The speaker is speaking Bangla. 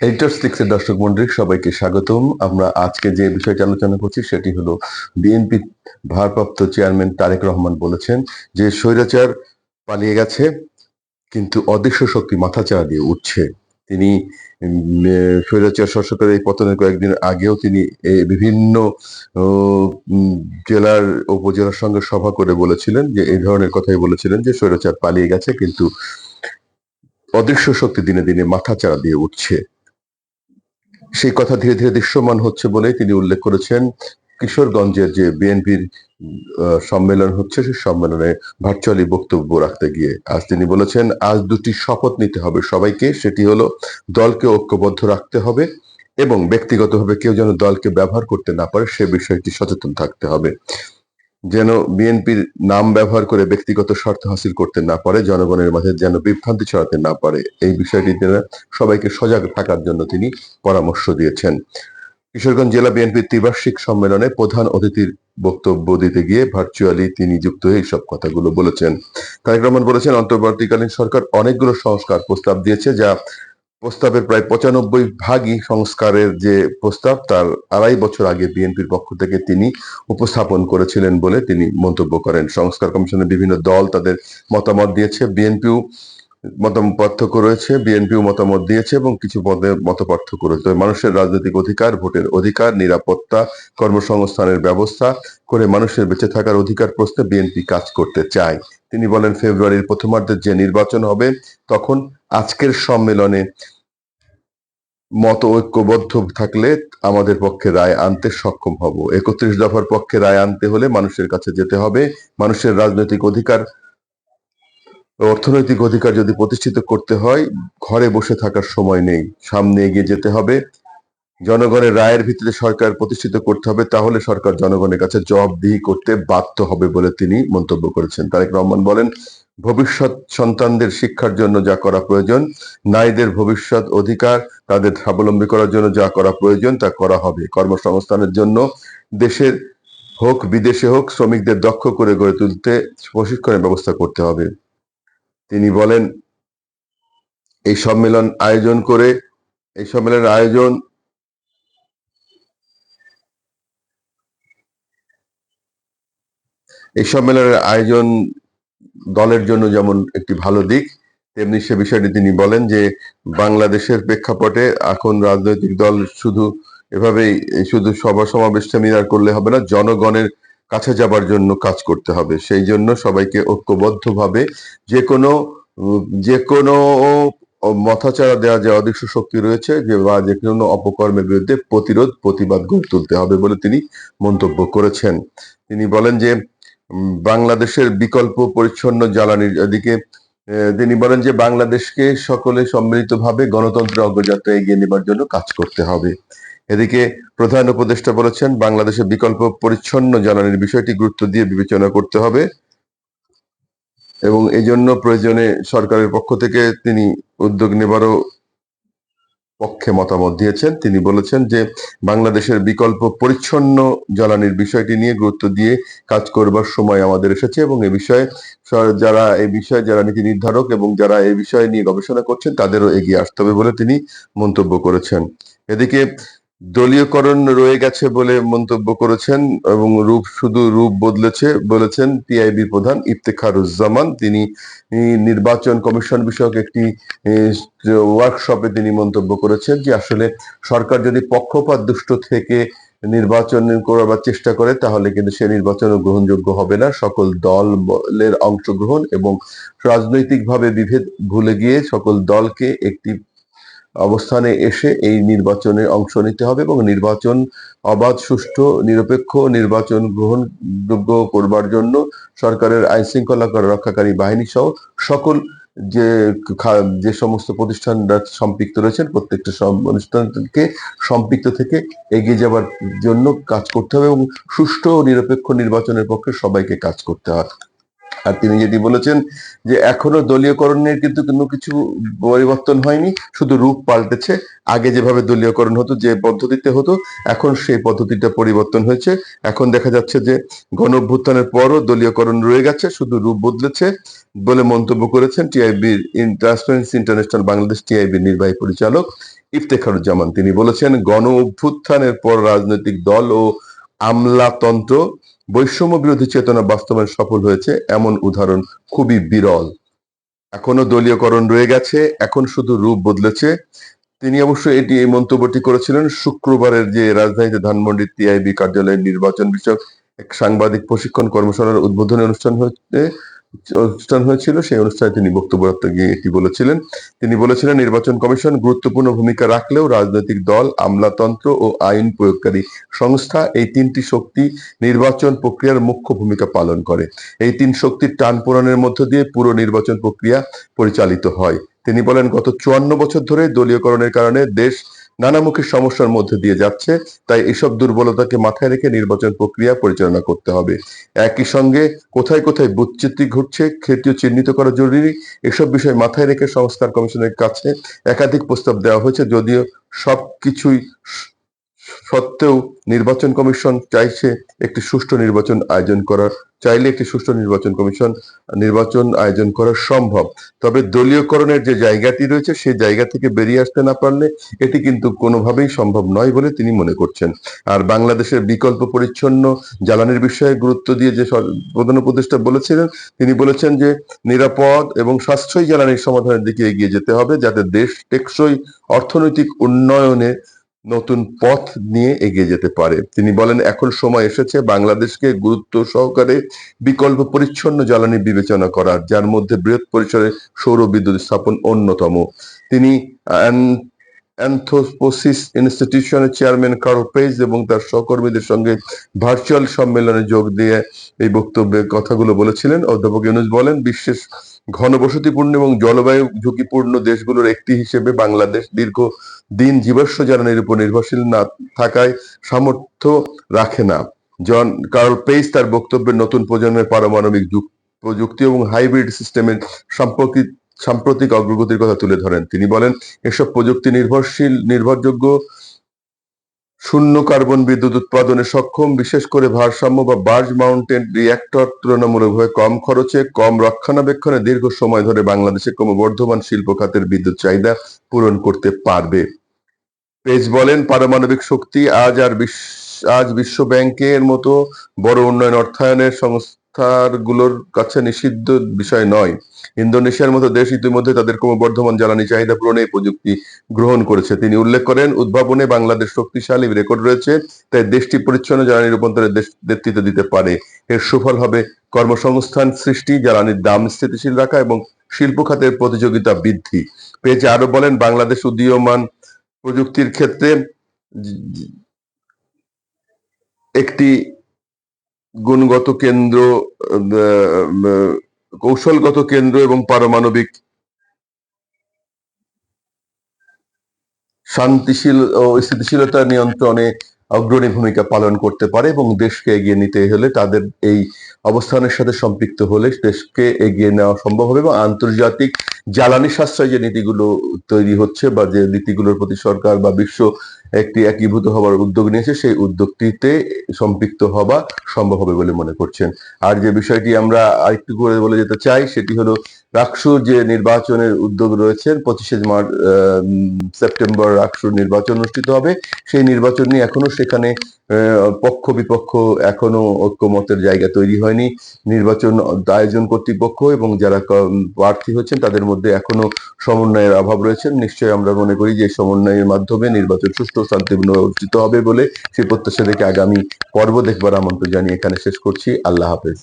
এডিটর স্টিক্সের দর্শক মন্ডলী, সবাইকে স্বাগতম। আমরা আজকে যে বিষয়টি আলোচনা করছি, সেটি হলো বিএনপি ভারপ্রাপ্ত চেয়ারম্যান তারেক রহমান বলেছেন যে স্বৈরাচার পালিয়ে গেছে, কিন্তু অদৃশ্য শক্তি মাথাচাড়া দিয়ে উঠছে। তিনি স্বৈরাচার শাসকের এই পতনের কয়েকদিন আগেও তিনি বিভিন্ন জেলার উপজেলার সঙ্গে সভা করে বলেছিলেন যে, এই ধরনের কথাই বলেছিলেন যে স্বৈরাচার পালিয়ে গেছে, কিন্তু অদৃশ্য শক্তি দিনে দিনে মাথাচাড়া দিয়ে উঠছে। সেই কথা ধীরে ধীরে দৃশ্যমান হচ্ছে বলে তিনি উল্লেখ করেছেন। কিশোরগঞ্জের যে বিএনপির সম্মেলন হচ্ছে, সেই সম্মেলনে ভার্চুয়ালি বক্তব্য রাখতে গিয়ে আজ তিনি বলেছেন, আজ দুটি শপথ নিতে হবে সবাইকে, সেটি হলো দলকে ঐক্যবদ্ধ রাখতে হবে এবং ব্যক্তিগতভাবে কেউ যেন দলকে ব্যবহার করতে না পারে, সে বিষয়টি সচেতন থাকতে হবে। যেন বিএনপির নাম ব্যবহার করে ব্যক্তিগত স্বার্থ হাসিল করতে না পারে, জনগণের মাঝে যেন বিভ্রান্তি ছড়াতে না পারে। এই বিষয়টি সবাইকে সজাগ থাকার জন্য তিনি পরামর্শ দিয়েছেন। কিশোরগঞ্জ জেলা বিএনপির ত্রিবার্ষিক সম্মেলনে প্রধান অতিথির বক্তব্য দিতে গিয়ে ভার্চুয়ালি তিনি যুক্ত হয়ে এইসব কথাগুলো বলেছেন। তারেক রহমান বলেছেন, অন্তর্বর্তীকালীন সরকার অনেকগুলো সংস্কার প্রস্তাব দিয়েছে যা প্রস্তাবের প্রায় পঁচানব্বই ভাগই সংস্কারের যে প্রস্তাব, তার আড়াই বছর আগে বিএনপির পক্ষ থেকে তিনি উপস্থাপন করেছিলেন বলে তিনি মন্তব্য করেন। সংস্কার কমিশনের বিভিন্ন দল তাদের মতামত দিয়েছে, বিএনপিও মত পার্থক্য রয়েছে, বিএনপিও মতামত দিয়েছে এবং কিছু পদে মত পার্থক্য রয়েছে। মানুষের রাজনৈতিক অধিকার, ভোটের অধিকার, নিরাপত্তা, কর্মসংস্থানের ব্যবস্থা করে মানুষের বেঁচে থাকার অধিকার প্রশ্নে বিএনপি কাজ করতে চায়। তিনি বলেন, ফেব্রুয়ারির প্রথমার্ধে যে নির্বাচন হবে, তখন আজকের সম্মেলনে মত ঐক্যবদ্ধ থাকলে আমাদের পক্ষে রায় আনতে সক্ষম হব। একত্রিশ দফার পক্ষে রায় আনতে হলে মানুষের কাছে যেতে হবে। মানুষের রাজনৈতিক অধিকার, অর্থনৈতিক অধিকার যদি প্রতিষ্ঠিত করতে হয়, ঘরে বসে থাকার সময় নেই। সামনে এগিয়ে যেতে হবে। জনগণের রায়ের ভিত্তিতে সরকার প্রতিষ্ঠিত করতে হবে, তাহলে সরকার জনগণের কাছে জবাবদিহি করতে বাধ্য হবে বলে তিনি মন্তব্য করেছেন। তারেক রহমান বলেন, ভবিষ্যৎ সন্তানদের শিক্ষার জন্য যা করা প্রয়োজন, নারীদের ভবিষ্যৎ অধিকার, তাদের স্বাবলম্বী করার জন্য যা করা প্রয়োজন তা করা হবে। কর্মসংস্থানের জন্য দেশের হোক, বিদেশে হোক, শ্রমিকদের দক্ষ করে গড়ে তুলতে প্রশিক্ষণের ব্যবস্থা করতে হবে। তিনি বলেন, এই সম্মেলন আয়োজন করে, এই সম্মেলনের আয়োজন এই সম্মেলনের আয়োজন দলের জন্য যেমন একটি ভালো দিক, তেমনি সে বিষয়টি তিনি বলেন যে বাংলাদেশের প্রেক্ষাপটে এখন রাজনৈতিক দল শুধু এভাবেই, শুধু সভা সমাবেশ সেমিনার করলে হবে না, জনগণের কাছে যাবার জন্য কাজ করতে হবে। সেই জন্য সবাইকে ঐক্যবদ্ধভাবে যে কোনো যে কোনো মাথাচাড়া দেওয়া যে অদৃশ্য শক্তি রয়েছে যে বা যে কোনো অপকর্মের বিরুদ্ধে প্রতিরোধ, প্রতিবাদ গড়ে তুলতে হবে বলে তিনি মন্তব্য করেছেন। তিনি বলেন যে বাংলাদেশের বিকল্প পরিচ্ছন্ন জ্বালানির এদিকে তিনি বলেন যে বাংলাদেশকে সকলে সম্মিলিতভাবে গণতন্ত্রের অগ্রযাত্রা এগিয়ে নেবার জন্য কাজ করতে হবে। এদিকে প্রধান উপদেষ্টা বলেছেন, বাংলাদেশে বিকল্প পরিচ্ছন্ন জ্বালানির বিষয়টি গুরুত্ব দিয়ে বিবেচনা করতে হবে এবং এই জন্য প্রয়োজনে সরকারের পক্ষ থেকে তিনি উদ্যোগ নেবারও পক্ষে মতামত দিয়েছেন। তিনি বলেছেন যে, বাংলাদেশের বিকল্প পরিচ্ছন্ন জ্বালানির বিষয়টি নিয়ে গুরুত্ব দিয়ে কাজ করবার সময় আমাদের এসেছে এবং এ বিষয়ে যারা এই বিষয়ে যারা নীতি নির্ধারক এবং যারা এই বিষয়ে নিয়ে গবেষণা করছেন, তাদেরও এগিয়ে আসতে হবে বলে তিনি মন্তব্য করেছেন। এদিকে দলীয়করণ রয়ে গেছে বলে মন্তব্য করেছেন এবং রূপ শুধু রূপ বদলেছে বলেছেন টিআইবি প্রধান ইফতেখারুজ্জামান। তিনি নির্বাচন কমিশন বিষয়ক একটি ওয়ার্কশপে তিনি মন্তব্য করেছেন যে আসলে সরকার যদি পক্ষপাত দুষ্ট থেকে নির্বাচন করবার চেষ্টা করে, তাহলে কিন্তু সে নির্বাচন গ্রহণযোগ্য হবে না। সকল দলের অংশগ্রহণ এবং রাজনৈতিকভাবে বিভেদ ভুলে গিয়ে সকল দলকে একটি অবস্থানে এসে এই নির্বাচনে অংশ নিতে হবে এবং নির্বাচন অবাধ, সুষ্ঠু, নিরপেক্ষ নির্বাচন গ্রহণযোগ্য করবার জন্য সরকারের আইন শৃঙ্খলা রক্ষাকারী বাহিনী সহ সকল যে যে সমস্ত প্রতিষ্ঠানরা সম্পৃক্ত রয়েছেন, প্রত্যেকটা অনুষ্ঠানকে সম্পৃক্ত থেকে এগিয়ে যাবার জন্য কাজ করতে হবে এবং সুষ্ঠু ও নিরপেক্ষ নির্বাচনের পক্ষে সবাইকে কাজ করতে হবে। আর তিনি যেটি বলেছেন যে এখনও দলীয়করণের কিন্তু কোনো কিছু পরিবর্তন হয়নি, শুধু রূপ পাল্টেছে। আগে যেভাবে দলীয়করণ হতো, যে পদ্ধতিতে হতো, এখন সেই পদ্ধতিটা পরিবর্তন হয়েছে। এখন দেখা যাচ্ছে যে গণ অভ্যুত্থানের পরও দলীয়করণ রয়ে গেছে, শুধু রূপ বদলেছে বলে মন্তব্য করেছেন টিআইবির ট্রান্সপারেন্সি ইন্টারন্যাশনাল বাংলাদেশ টিআইবির নির্বাহী পরিচালক ইফতেখারুজ্জামান। তিনি বলেছেন, গণ অভ্যুত্থানের পর রাজনৈতিক দল ও আমলাতন্ত্র বৈষম্য বিরোধী চেতনা বাস্তবায়ন সফল হয়েছে, এমন উদাহরণ খুবই বিরল। এখনও দলীয়করণ রয়ে গেছে, এখন শুধু রূপ বদলেছে। তিনি অবশ্য এটি এই মন্তব্যটি করেছিলেন, শুক্রবারের যে রাজধানীতে ধানমন্ডির টিআইবি কার্যালয়ের নির্বাচন বিষয়ক এক সাংবাদিক প্রশিক্ষণ কর্মশালার উদ্বোধনী অনুষ্ঠান হতে অনুষ্ঠান হয়েছিল, সেই অনুষ্ঠানে তিনি বক্তব্য রাখতে গিয়ে এটি বলেছিলেন? তিনি বলেছিলেন, নির্বাচন কমিশন গুরুত্বপূর্ণ ভূমিকা রাখলেও রাজনৈতিক দল, আমলাতন্ত্র ও আইন প্রয়োগকারী সংস্থা এই তিনটি শক্তি নির্বাচন প্রক্রিয়ার মুখ্য ভূমিকা পালন করে। এই তিন শক্তির টান পূরণের মধ্য দিয়ে পুরো নির্বাচন প্রক্রিয়া পরিচালিত হয়। তিনি বলেন, গত চুয়ান্ন বছর ধরে দলীয়করণের কারণে দেশ নানামুখী সমস্যার মধ্যে দিয়ে যাচ্ছে, তাই এসব দুর্বলতাকে মাথায় রেখে নির্বাচন প্রক্রিয়া পরিচালনা করতে হবে। একই সঙ্গে কোথায় কোথায় বুচ্চিত্তি ঘটছে ক্ষেত্রীয় চিহ্নিত করা জরুরি, এসব বিষয় মাথায় রেখে সংস্কার কমিশনের কাছে একাধিক প্রস্তাব দেওয়া হয়েছে, যদিও সবকিছুই সত্ত্বেও নির্বাচন কমিশন চাইছে একটি সুষ্ঠু নির্বাচন আয়োজন করার, চাইলে একটি সুষ্ঠু নির্বাচন কমিশন নির্বাচন আয়োজন করা সম্ভব। তবে দলীয়করণের যে জায়গাটি রয়েছে, সেই জায়গা থেকে বেরিয়ে আসতে না পারলে এটি কিন্তু কোনোভাবেই সম্ভব নয় বলে তিনি মনে করছেন। আর বাংলাদেশের বিকল্প পরিচ্ছন্ন জ্বালানির বিষয়ে গুরুত্ব দিয়ে যে প্রধান উপদেষ্টা বলেছিলেন, তিনি বলেছেন যে নিরাপদ এবং সাশ্রয়ী জ্বালানির সমাধানের দিকে এগিয়ে যেতে হবে, যাতে দেশ টেকসই অর্থনৈতিক উন্নয়নে নতুন পথ নিয়ে এগিয়ে যেতে পারে। তিনি বলেন, এখন সময় এসেছে বাংলাদেশকে গুরুত্ব সহকারে বিকল্প পরিচ্ছন্ন জ্বালানি বিবেচনা করার, যার মধ্যে বৃহৎ পরিসরে সৌর বিদ্যুৎ স্থাপন অন্যতম। তিনি অ্যান- অ্যানথ্রোপোসিস ইনস্টিটিউশনের চেয়ারম্যান কার্ল পেজ এবং তার সহকর্মীদের সঙ্গে ভার্চুয়াল সম্মেলনে যোগ দিয়ে এই বক্তব্যের কথাগুলো বলেছিলেন। অধ্যাপক ইউনুস বলেন, বিশ্বের ঘনবসতিপূর্ণ এবং জলবায়ু ঝুঁকিপূর্ণ দেশগুলোর একটি হিসেবে বাংলাদেশ দীর্ঘ দিন জীবাশ্ম জ্বালানির উপর নির্ভরশীল না থাকায় সামর্থ্য রাখে না। জন কার্ল পেইস তার বক্তব্যে নতুন প্রজন্মের পারমাণবিক প্রযুক্তি এবং হাইব্রিড সিস্টেমের সম্পর্কিত সাম্প্রতিক অগ্রগতির কথা তুলে ধরেন। তিনি বলেন, এসব প্রযুক্তি নির্ভরশীল, নির্ভরযোগ্য শূন্য কার্বন বিদ্যুৎ উৎপাদনে সক্ষম, বিশেষ করে ভারসাম্য বা বার্জ মাউন্টেন রিয়াক্টর তুলনামূলকভাবে কম খরচে, কম রক্ষণাবেক্ষণে দীর্ঘ সময় ধরে বাংলাদেশে ক্রমবর্ধমান শিল্প খাতের বিদ্যুৎ চাহিদা পূরণ করতে পারবে। পেজ বলেন, পারমাণবিক শক্তি আজ আর বিশ্ব আজ বিশ্ব ব্যাংকের মতো বড় উন্নয়ন অর্থায়নের সংস্থাগুলোর কাছে নিষিদ্ধ বিষয় নয়। ইন্দোনেশিয়ার মতো দেশ ইতিমধ্যে তাদের ক্রমবর্ধমান জ্বালানি চাহিদা পূরণে প্রযুক্তি গ্রহণ করেছে। তিনি উল্লেখ করেন, উদ্ভাবনে বাংলাদেশ শক্তিশালী রেকর্ড রয়েছে, তাই দেশটি পরিচ্ছন্ন জ্বালানি রূপান্তরের নেতৃত্ব দিতে পারে। এর সুফল হবে কর্মসংস্থান সৃষ্টি, জ্বালানির দাম স্থিতিশীল রাখা এবং শিল্প খাতের প্রতিযোগিতা বৃদ্ধি। পেজে আরও বলেন, বাংলাদেশ উদীয়মান প্রযুক্তির ক্ষেত্রে একটি গুণগত কেন্দ্র কৌশলগত কেন্দ্র এবং পারমাণবিক শান্তিশীল ও স্থিতিশীলতা নিয়ন্ত্রণে অগ্রণী ভূমিকা পালন করতে পারে এবং দেশকে এগিয়ে নিতে হলে তাদের এই অবস্থানের সাথে সম্পৃক্ত হলে দেশকে এগিয়ে নেওয়া সম্ভব হবে এবং আন্তর্জাতিক জ্বালানি সাশ্রয় যে নীতিগুলো তৈরি হচ্ছে বা যে নীতিগুলোর প্রতি সরকার বা বিশ্ব একটি একীভূত হবার উদ্যোগ নিয়েছে, সেই উদ্যোগটিতে সম্পৃক্ত হওয়া সম্ভব হবে বলে মনে করছেন। আর যে বিষয়টি আমরা আরেকটু করে বলে যেতে চাই, সেটি হলো রাকসুর যে নির্বাচনের উদ্যোগ রয়েছে, পঁচিশে মার্চ সেপ্টেম্বর রাকসুর নির্বাচন অনুষ্ঠিত হবে। সেই নির্বাচন নিয়ে এখনও সেখানে পক্ষ বিপক্ষ এখনও ঐক্যমতের জায়গা তৈরি হয়নি। নির্বাচন আয়োজন কর্তৃপক্ষ এবং যারা প্রার্থী হচ্ছেন, তাদের মধ্যে এখনও সমন্বয়ের অভাব রয়েছে। নিশ্চয়ই আমরা মনে করি যে সমন্বয়ের মাধ্যমে নির্বাচন সুষ্ঠু শান্তিপূর্ণ অনুষ্ঠিত হবে বলে সেই প্রত্যাশা থেকে আগামী পর্ব দেখবার আমন্ত্রণ জানিয়ে এখানে শেষ করছি। আল্লাহ হাফেজ।